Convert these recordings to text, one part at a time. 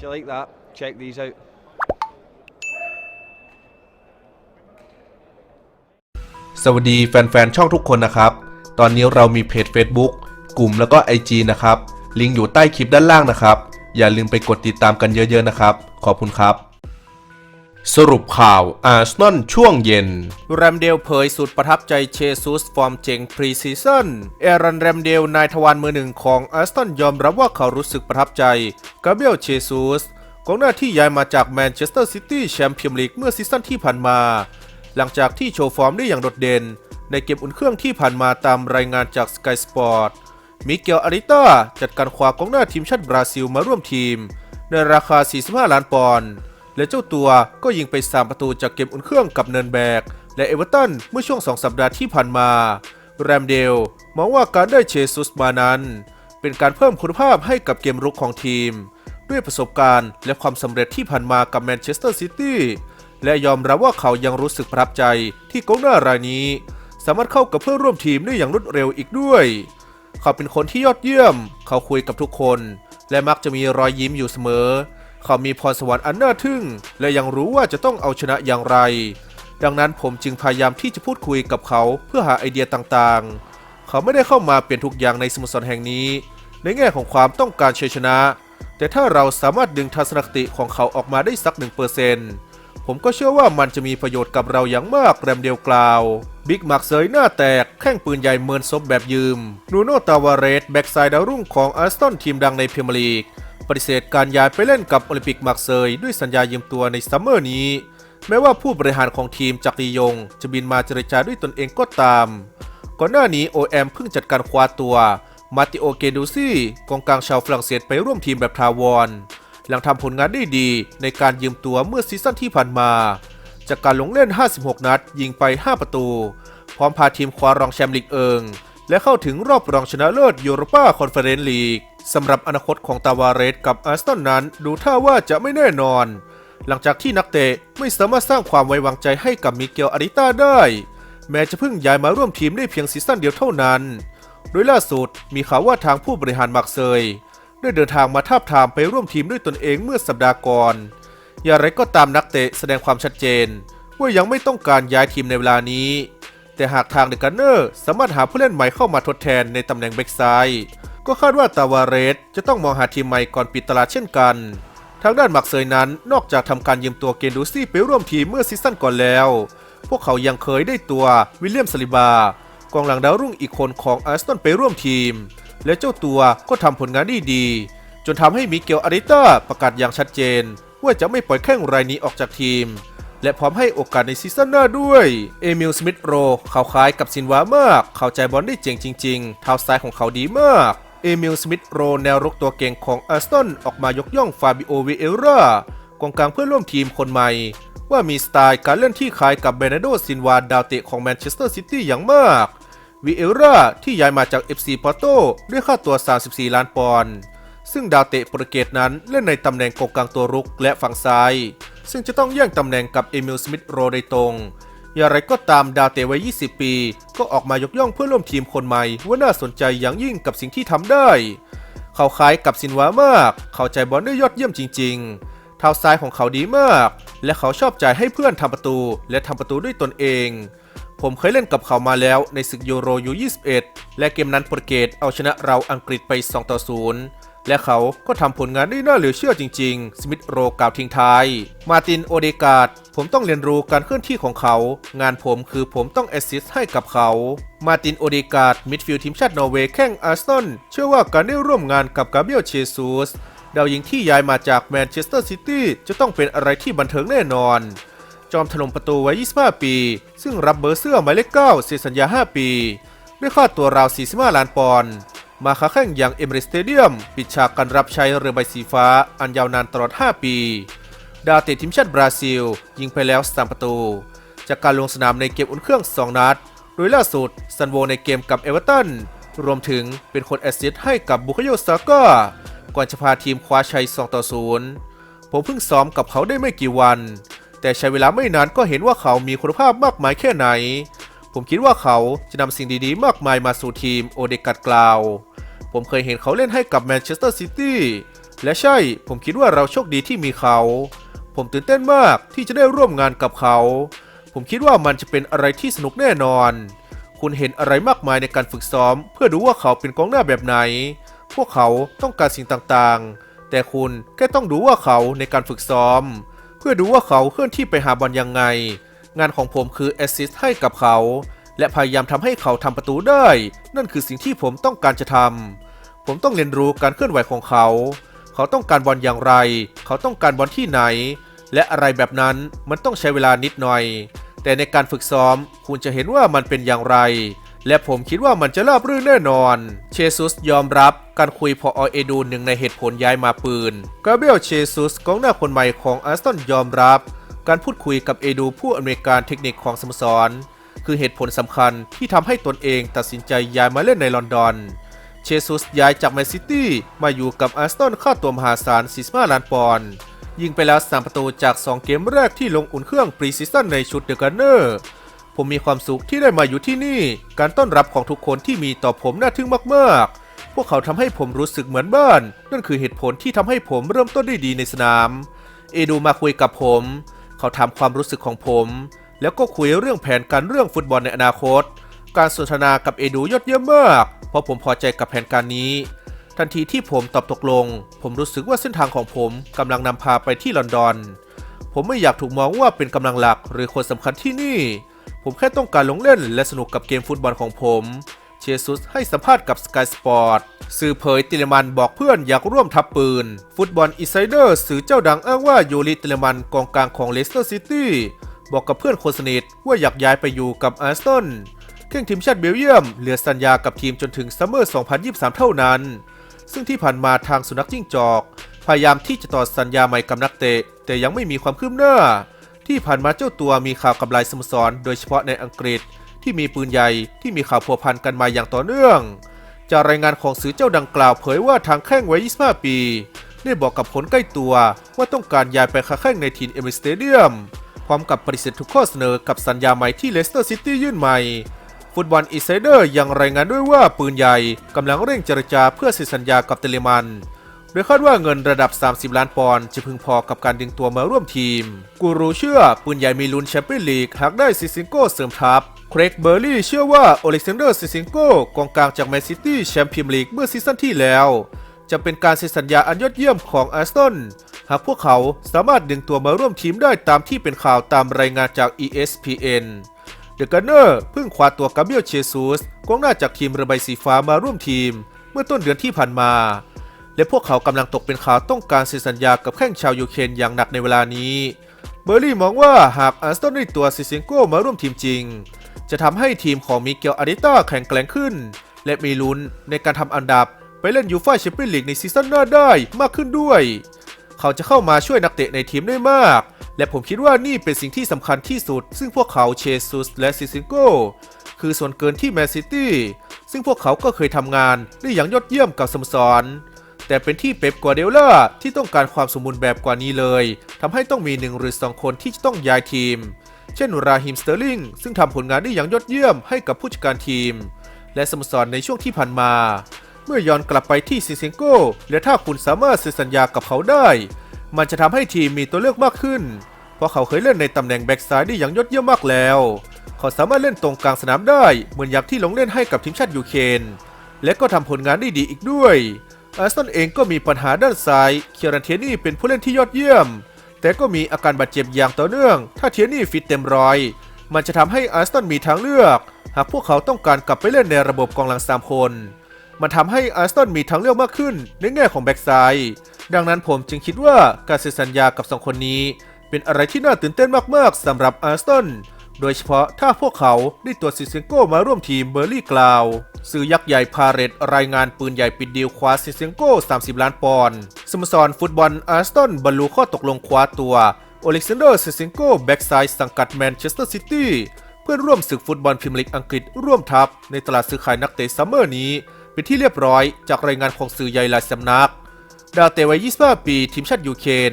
If you like that, check these out. สวัสดีแฟนๆ ช่องทุกคนนะครับ ตอนนี้เรามีเพจ Facebook กลุ่มแล้วก็ IG นะครับ ลิงก์อยู่ใต้คลิปด้านล่างนะครับ อย่าลืมไปกดติดตามกันเยอะๆนะครับ ขอบคุณครับ สรุปข่าวอาร์เซนอลช่วงเย็น แรมเดลเผยสุดประทับใจเชซุสฟอร์มเจ๋งพรีซีซั่นเอรันแรมเดลนายทวารมือหนึ่งของอาร์เซนอลยอมรับว่าเขารู้สึกประทับใจกาเบรียลเชซุสกองหน้าที่ย้ายมาจากแมนเชสเตอร์ซิตี้แชมเปี้ยนลีกเมื่อซีซั่นที่ผ่านมา หลังจากที่โชว์ฟอร์มได้อย่างโดดเด่น ในเกมอุ่นเครื่องที่ผ่านมาตามรายงานจาก Sky Sport มิเกลอาริต้าจัดการคว้ากองหน้าทีมชาติบราซิลมาร่วมทีม ในราคา 45 ล้านปอนด์ และเจ้าตัวก็ยิงไป 3 ประตูจากเกมอุ่นเครื่องกับเนินแบก และเอเวอร์ตันเมื่อช่วง 2 สัปดาห์ที่ผ่านมา แรมเดลมองว่าการได้เชซุสมานั้น เป็นการเพิ่มคุณภาพให้กับเกมรุกของทีม ด้วยประสบการณ์และความสำเร็จที่ผ่านมากับแมนเชสเตอร์ซิตี้และยอมรับว่าเขายังรู้สึกประทับใจที่กองหน้ารายนี้ สามารถเข้ากับเพื่อนร่วมทีมได้อย่างรวดเร็วอีกด้วย เขาเป็นคนที่ยอดเยี่ยม เขาคุยกับทุกคน และมักจะมีรอยยิ้มอยู่เสมอ เขามีพรสวรรค์อันน่าทึ่ง และยังรู้ว่าจะต้องเอาชนะอย่างไร ดังนั้นผมจึงพยายามที่จะพูดคุยกับเขาเพื่อหาไอเดียต่างๆ เขาไม่ได้เข้ามาเปลี่ยนทุกอย่างในสโมสรแห่งนี้ ในแง่ของความต้องการชัยชนะ แต่ถ้าเราสามารถดึงทัศนคติของเขาออกมาได้สัก1%ผมก็เชื่อว่ามันจะมีประโยชน์กับเราอย่างมากแรมเดียวกล่าว บิ๊กมักเซยหน้าแตก แข้งปืนใหญ่เมินซบแบบยืม นูโนตาวาเรส แบ็กไซด์ดาวรุ่งของอาร์เซนทีมดังในพรีเมียร์ลีก ปฏิเสธการย้ายไปเล่นกับโอลิมปิกมักเซยด้วยสัญญายืมตัวในซัมเมอร์นี้ แม้ว่าผู้บริหารของทีมจากลียง จะบินมาเจรจาด้วยตนเองก็ตาม ก่อนหน้านี้ OM เพิ่งจัดการคว้าตัวมาติโอเกดูซี่กองกลางชาวฝรั่งเศสไปร่วมทีมแบบทาวรหลังทำผลงานได้ดีในการยืมตัวเมื่อซีซั่นที่ผ่านมา จากการลงเล่น 56 นัด ยิงไป 5 ประตู พร้อมพาทีมคว้ารองแชมป์ลีกเอิง และเข้าถึงรอบรองชนะเลิศยูโรปาคอนเฟอเรนซ์ลีกสำหรับอนาคตของตาวาเรสกับอาร์เซนนั้น ดูท่าว่าจะไม่แน่นอน หลังจากที่นักเตะไม่สามารถสร้างความไว้วางใจให้กับมิเกลอาริต้าได้ แม้จะเพิ่งย้ายมาร่วมทีมได้เพียงซีซั่นเดียวเท่านั้น โดยล่าสุดมีข่าวว่าทางผู้บริหารมักเซยได้เดินทางมาทาบทามไปร่วมทีมด้วยตนเองเมื่อสัปดาห์ก่อน อย่างไรก็ตามนักเตะแสดงความชัดเจน ว่ายังไม่ต้องการย้ายทีมในเวลานี้ แต่หากทางเดกันเนอร์สามารถหาผู้เล่นใหม่เข้ามาทดแทนในตำแหน่งแบ็กซ้ายก็คาดว่าตาวาเรสจะต้องมองหาทีมใหม่ก่อนปิดตลาดเช่นกัน ทางด้านมักเซยนั้นนอกจากทำการยืมตัวเกนดูซี่ไปร่วมทีมเมื่อซีซั่นก่อนแล้ว พวกเขายังเคยได้ตัววิลเลียมสลิบากองหลังดาวรุ่งอีกคนของอาร์เซนไปร่วมทีม และเจ้าตัวก็ทำผลงานได้ดี จนทำให้มิเกลอาริต้าประกาศอย่างชัดเจน ว่าจะไม่ปล่อยแข้งรายนี้ออกจากทีม และพร้อมให้โอกาสในซีซั่นหน้าด้วย เอมิลสมิธโรเขาคล้ายกับซินวามาก เข้าใจบอลได้เจ๋งจริงๆเท้าซ้ายของเขาดีมากเอมิลสมิธโรแนวรุกตัวเก่งของอาร์เซนออกมายกย่องฟาบิโอเวเอรากองกลางเพื่อนร่วมทีมคนใหม่ ว่ามีสไตล์การเล่นที่คล้ายกับเบรนาร์โดซินวาดาวเตะของแมนเชสเตอร์ซิตี้อย่างมากวิเอราที่ย้ายมาจาก FC ปอร์โตด้วยค่าตัว 34 ล้านปอนด์ซึ่งดาวเตะโปรตุเกสนั้นเล่นในตำแหน่งกองกลางตัวรุกและฝั่งซ้าย ซึ่งจะต้องแย่งตำแหน่งกับเอมิลสมิธโรโดยตรง อย่างไรก็ตามดาวเตะวัย 20 ปี ก็ออกมายกย่องเพื่อร่วมทีมคนใหม่ ว่าน่าสนใจอย่างยิ่งกับสิ่งที่ทำได้ เขาคล้ายกับซินวามาก เข้าใจบอลได้ยอดเยี่ยมจริง ๆ เท้าซ้ายของเขาดีมาก และเขาชอบจ่ายให้เพื่อนทำประตู และทำประตูด้วยตนเองผมเคยเล่นกับเขามาแล้วในศึกยูโรยู 21 และเกมนั้นโปรตุเกสเอาชนะเราอังกฤษไป 2 ต่อ 0 และเขาก็ทำผลงานได้น่าเหลือเชื่อจริง ๆ สมิธโรกล่าวทิ้งท้าย มาตินโอเดกาดผมต้องเรียนรู้การเคลื่อนที่ของเขา งานผมคือผมต้องแอสซิสต์ให้กับเขา มาตินโอเดกาดมิดฟิลด์ทีมชาตินอร์เวย์แข่งอาร์เซนอลเชื่อว่าการได้ร่วมงานกับกาเบรียลเชซูสดาวยิงที่ย้ายมาจากแมนเชสเตอร์ซิตี้จะต้องเป็นอะไรที่บันเทิงแน่นอน จอมถล่มประตูวัย 25 ปี ซึ่งรับเบอร์เสื้อหมายเลข9เซ็นสัญญา 5 ปี ด้วยค่าตัวราว 45 ล้านปอนด์ มาค้าแข่งอย่างเอเมริสเตเดียม ปิดฉากการรับใช้เรือใบสีฟ้า อันยาวนานตลอด 5 ปี ดาเตะทีมชาติบราซิล ยิงไปแล้ว 3 ประตู จากการลงสนามในเกมอุ่นเครื่อง 2 นัด โดยล่าสุดซันโวในเกมกับเอเวอร์ตัน รวมถึงเป็นคนแอสซิสต์ให้กับบุคโยซาก้าก่อนจะพาทีมคว้าชัย 2 ต่อ 0 ผมเพิ่งซ้อมกับเขาได้ไม่กี่วัน แต่ใช้เวลาไม่นานก็เห็นว่าเขามีคุณภาพมากมายแค่ไหนผมคิดว่าเขาจะนำสิ่งดีๆ มากมายมาสู่ทีมโอเดกัดกล่าว ผมเคยเห็นเขาเล่นให้กับแมนเชสเตอร์ซิตี้และใช่ผมคิดว่าเราโชคดีที่มีเขา ผมตื่นเต้นมากที่จะได้ร่วมงานกับเขา ผมคิดว่ามันจะเป็นอะไรที่สนุกแน่นอน คุณเห็นอะไรมากมายในการฝึกซ้อม เพื่อดูว่าเขาเป็นกองหน้าแบบไหน พวกเขาต้องการสิ่งต่างๆ แต่คุณแค่ต้องดูว่าเขาในการฝึกซ้อม เพื่อดูว่าเขาเคลื่อนที่ไปหาบอลยังไง งานของผมคือแอสซิสต์ให้กับเขา และพยายามทำให้เขาทำประตูได้ นั่นคือสิ่งที่ผมต้องการจะทำ ผมต้องเรียนรู้การเคลื่อนไหวของเขา เขาต้องการบอลอย่างไร เขาต้องการบอลที่ไหน และอะไรแบบนั้นมันต้องใช้เวลานิดหน่อย แต่ในการฝึกซ้อมคุณจะเห็นว่ามันเป็นอย่างไร และผมคิดว่ามันจะราบรื่นแน่นอน เชซุสยอมรับการคุยพอเอดูหนึ่งในเหตุผลย้ายมาปืนกาเบรียลเชซุสกองหน้าคนใหม่ของอาร์ตันยอมรับ การพูดคุยกับเอดูผู้อำนวยการเทคนิคของสโมสรคือเหตุผลสำคัญที่ทำให้ตนเองตัดสินใจย้ายมาเล่นในลอนดอน เชซุสย้ายจากแมนซิตี้มาอยู่กับอาร์เซนอลค่าตัวมหาศาล 45 ล้านปอนด์ยิงไปแล้ว 3 ประตูจาก 2 เกมแรกที่ลงอุ่นเครื่องปรีซีซั่นในชุดเดอะกันเนอร์ผมมีความสุขที่ได้มาอยู่ที่นี่ การต้อนรับของทุกคนที่มีต่อผมน่าทึ่งมากๆ พวกเขาทำให้ผมรู้สึกเหมือนบ้าน นั่นคือเหตุผลที่ทำให้ผมเริ่มต้นได้ดีในสนาม เอดูมาคุยกับผม เขาถามความรู้สึกของผม แล้วก็คุยเรื่องแผนการเรื่องฟุตบอลในอนาคต การสนทนากับเอดูยอดเยี่ยมมาก เพราะผมพอใจกับแผนการนี้ ทันทีที่ผมตอบตกลง ผมรู้สึกว่าเส้นทางของผมกำลังนำพาไปที่ลอนดอน ผมไม่อยากถูกมองว่าเป็นกำลังหลักหรือคนสำคัญที่นี่ ผมแค่ต้องการลงเล่นและสนุกกับเกมฟุตบอลของผมเชซุสให้สัมภาษณ์กับ Sky Sport สื่อเผยติเลมันบอกเพื่อนอยากร่วมทับปืน ฟุตบอลอินไซเดอร์สื่อเจ้าดังอ้างว่ายูริติเลมันกองกลางของเลสเตอร์ซิตี้บอกกับเพื่อนคนสนิทว่าอยากย้ายไปอยู่กับอาร์เซนอล งทีมชาติเบลเยียมเหลือสัญญากับทีมจนถึงซัมเมอร์ 2023 เท่านั้น ซึ่งที่ผ่านมาทางสุนัขจิ้งจอก พยายามที่จะต่อสัญญาใหม่กับนักเตะ แต่ยังไม่มีความคืบหน้า ที่ผ่านมาเจ้าตัวมีข่าวกับลายสโมสร โดยเฉพาะในอังกฤษ ที่มีปืนใหญ่ที่มีข่าวพัวพันกันมาอย่างต่อเนื่อง จากรายงานของสื่อเจ้าดังกล่าวเผยว่าทางแข้งวัย 25 ปี ได้บอกกับผลใกล้ตัวว่าต้องการย้ายไปค้าแข้งในทีมเอมิสเตเดียม พร้อมกับปฏิเสธทุกข้อเสนอกับสัญญาใหม่ที่เลสเตอร์ซิตี้ยื่นใหม่ ฟุตบอลอินไซเดอร์ยังรายงานด้วยว่าปืนใหญ่กำลังเร่งเจรจาเพื่อเซ็นสัญญากับเตเลมันโดยคาดว่าเงินระดับ 30 ล้านปอนด์จะพึงพอกับการดึงตัวมาร่วมทีม กูรูเชื่อปืนใหญ่มีลุ้นแชมเปี้ยนลีกหากได้ซิซิงโก้เสริมทัพ เครกเบอร์รี่เชื่อว่าโอเล็กซานเดอร์ซิซิงโก้กองกลางจากแมนซิตี้แชมเปี้ยนลีกเมื่อซีซั่นที่แล้ว จะเป็นการเซ็นสัญญาอันยอดเยี่ยมของแอาร์เซนหากพวกเขาสามารถดึงตัวมาร่วมทีมได้ตามที่เป็นข่าวตามรายงานจาก ESPN เดอะกันเนอร์เพิ่งคว้าตัวกาเบียลเชซูสกองหน้าจากทีมระบายสีฟ้ามาร่วมทีม เมื่อต้นเดือนที่ผ่านมา และพวกเขากำลังตกเป็นข่าวต้องการเซ็นสัญญากับแข้งชาวยูเครนอย่างหนักในเวลานี้ เบอร์รี่มองว่าหากอาร์เซนอลได้ตัวซิซิงโก้มาร่วมทีมจริง จะทำให้ทีมของมิเกลอาริต้าแข็งแกร่งขึ้น และมีลุ้นในการทำอันดับไปเล่นยูฟ่าแชมเปี้ยนลีกในซีซั่นหน้าได้มากขึ้นด้วย เขาจะเข้ามาช่วยนักเตะในทีมได้มาก และผมคิดว่านี่เป็นสิ่งที่สำคัญที่สุด ซึ่งพวกเขาเชซุสและซิซิโกคือส่วนเกินที่แมนซิตี้ซึ่งพวกเขาก็เคยทำงานได้อย่างยอดเยี่ยมกับสโมสร แต่เป็นที่เป๊ปกัวเดล่าที่ต้องการความสมบูรณ์แบบกว่านี้เลยทำให้ต้องมีหนึ่งหรือสองคนที่จะต้องย้ายทีม เช่นราฮิมสเตอร์ลิงซึ่งทำผลงานได้อย่างยอดเยี่ยมให้กับผู้จัดการทีม และสโมสรในช่วงที่ผ่านมา เมื่อย้อนกลับไปที่ซิซิงโกและถ้าคุณสามารถเซ็นสัญญากับเขาได้ มันจะทำให้ทีมมีตัวเลือกมากขึ้น เพราะเขาเคยเล่นในตำแหน่งแบ็กซ้ายได้อย่างยอดเยี่ยมมากแล้ว เขาสามารถเล่นตรงกลางสนามได้ เหมือนอย่างที่ลงเล่นให้กับทีมชาติยูเครนและก็ทำผลงานได้ดีอีกด้วยอาร์เซนอลเองก็มีปัญหาด้านซ้าย เคียรันเทียนี่เป็นผู้เล่นที่ยอดเยี่ยม แต่ก็มีอาการบาดเจ็บอย่างต่อเนื่อง ถ้าเทียนี่ฟิตเต็มร้อย มันจะทำให้อาร์เซนอลมีทางเลือก หากพวกเขาต้องการกลับไปเล่นในระบบกองหลังสามคน มันทำให้อาร์เซนอลมีทางเลือกมากขึ้นในแง่ของแบ็กซ้าย ดังนั้นผมจึงคิดว่าการเซ็นสัญญากับสองคนนี้ เป็นอะไรที่น่าตื่นเต้นมากๆสำหรับอาร์เซนโดยเฉพาะถ้าพวกเขาได้ตัวซิเซนโกมาร่วมทีมเบอร์ลี่กล่าวสื่อยักษ์ใหญ่พาเรตรายงานปืนใหญ่ปิดดีลคว้าซิเซนโก30 ล้านปอนด์สโมสรฟุตบอลอาร์เซนบรรลุข้อตกลงคว้าตัวโอเล็กซานเดอร์ซิเซนโกแบ็กไซด์สังกัดแมนเชสเตอร์ซิตี้เพื่อร่วมศึกฟุตบอลพรีเมียร์ลีกอังกฤษร่วมทัพในตลาดซื้อขายนักเตะซัมเมอร์นี้ เป็นที่เรียบร้อยจากรายงานของสื่อใหญ่หลายสำนัก ดาวเตะวัย 25 ปีทีมชาติยูเครน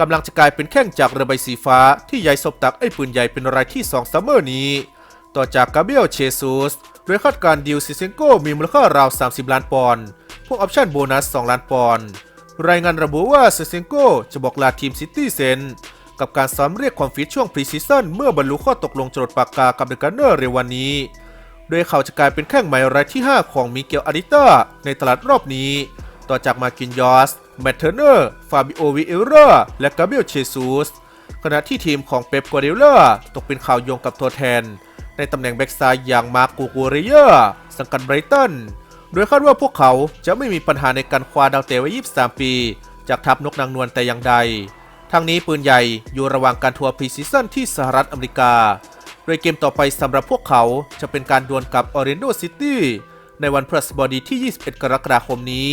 กำลังจะกลายเป็นแข้งจากเรือใบสีฟ้าที่ใหญ่ศพตักไอ้ปืนใหญ่เป็นรายที่2ซัมเมอร์นี้ ต่อจากกาเบรียลเชซูสโดยคาดการณ์ดิวซิเซนโกมีมูลค่าราว 30 ล้านปอนด์พวกออปชั่นโบนัส 2 ล้านปอนด์รายงานระบุว่าเซเซนโกจะบอกลาทีมซิตี้เซนกับการซ้อมเรียกความฟิตช่วงพรีซีซั่นเมื่อบรรลุข้อตกลงจดปากกากับเดอะกันเนอร์เร็ววันนี้ โดยเขาจะกลายเป็นแข้งใหม่รายที่ 5 ของมิเกลอาริต้าในตลาดรอบนี้ ต่อจากมากินยอสแมตเทอร์เนอร์ ฟาบิโอวิเอลเลอราและกาเบรียลเชซูสขณะที่ทีมของเป๊ปกัวเดล่าตกเป็นข่าวโยงกับตัวแทน ในตำแหน่งแบ็กซ้ายอย่างมาร์กูกัวเรเยร์สังกัดไบรตัน โดยคาดว่าพวกเขาจะไม่มีปัญหาในการคว้าดาวเตะไว้23 ปี จากทัพนกนางนวลแต่อย่างใด ทั้งนี้ปืนใหญ่อยู่ระหว่างการทัวร์พรีซีซั่นที่สหรัฐอเมริกา โดยเกมต่อไปสำหรับพวกเขาจะเป็นการดวลกับออเรนโดซิตี้ในวันพฤหัสบดีที่ 21 กรกฎาคมนี้